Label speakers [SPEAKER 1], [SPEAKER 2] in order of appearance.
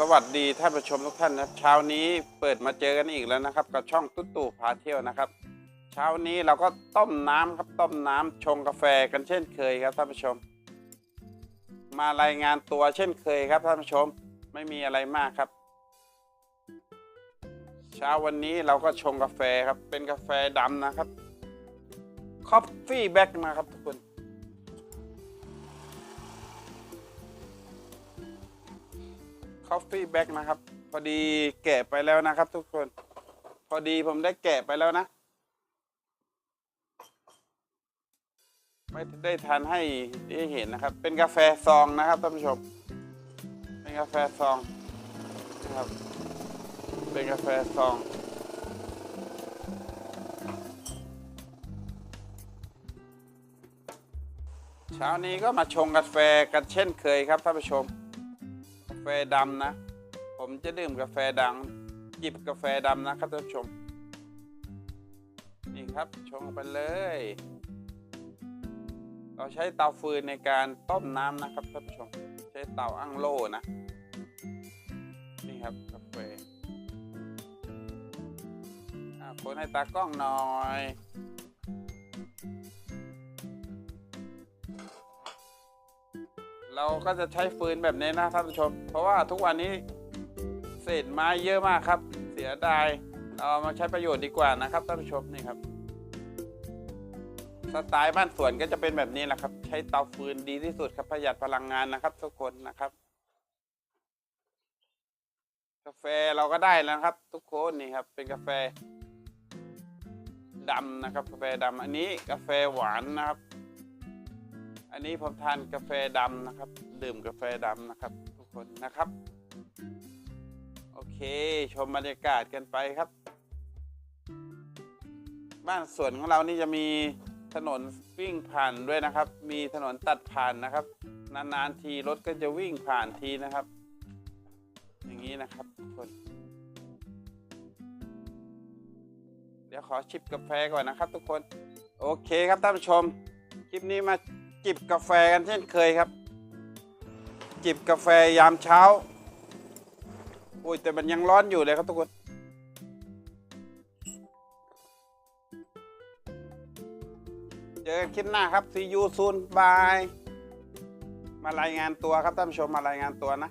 [SPEAKER 1] สวัสดีท่านผู้ชมทุกท่านนะเช้านี้เปิดมาเจอกันอีกแล้วนะครับ กับช่องตุ๊ตู่พาเที่ยวนะครับ เช้านี้เราก็ต้มน้ำครับต้มน้ำชงกาแฟกันเช่นเคยครับท่านผู้ชม มารายงานตัวเช่นเคยครับท่านผู้ชมไม่มีอะไรมากครับ เช้าวันนี้เราก็ชงกาแฟครับเป็นกาแฟดำนะครับคอฟฟี่แบ็กมาครับทุกคน คอฟฟี่แบ็กนะครับ พอดีแกะไปแล้วนะครับ ทุกคน พอดีผมได้แกะไปแล้วนะ ไม่ได้ทานให้ได้เห็นนะครับ เป็นกาแฟซองนะครับท่านผู้ชม เป็นกาแฟซองนะครับ เป็นกาแฟซองเช้านี้ก็มาชงกาแฟกันเช่นเคยครับท่านผู้ชม แฟดำนะ ผมจะดื่มกาแฟดังจิบกาแฟดำนะครับท่านผู้ชม นี่ครับชงไปเลย เราใช้เตาฟืนในการต้มน้ำนะครับท่านผู้ชม ใช้เตาอั้งโล่นะ นี่ครับกาแฟอะคนให้ตากล้องหน่อย เราก็จะใช้ฟืนแบบนี้นะท่านผู้ชม เพราะว่าทุกวันนี้เศษไม้เยอะมากครับ เสียดายเรามาใช้ประโยชน์ดีกว่านะครับท่านผู้ชมนี่ครับสไตล์บ้านสวนก็จะเป็นแบบนี้แหละครับ ใช้เตาฟืนดีที่สุดครับประหยัดพลังงานนะครับ ทุกคนนะครับ กาแฟเราก็ได้แล้วครับ ทุกคนนี่ครับ เป็นกาแฟดำนะครับ กาแฟดำอันนี้กาแฟหวานนะครับ อันนี้ผมทานกาแฟดำนะครับ ดื่มกาแฟดำนะครับ ทุกคนนะครับ โอเค ชมบรรยากาศกันไปครับ บ้านสวนของเรานี่จะมีถนนวิ่งผ่านด้วยนะครับ มีถนนตัดผ่านนะครับ นานๆทีรถก็จะวิ่งผ่านทีนะครับ อย่างนี้นะครับทุกคน เดี๋ยวขอชิบกาแฟก่อนนะครับ ทุกคน โอเคครับท่านผู้ชม คลิปนี้มา จิบกาแฟกันเช่นเคยครับ จิบกาแฟยามเช้าอุ้ยแต่มันยังร้อนอยู่เลยครับทุกคนเจอกันคลิปหน้าครับซียูซูนบาย มารายงานตัวครับท่านผู้ชมมารายงานตัวนะ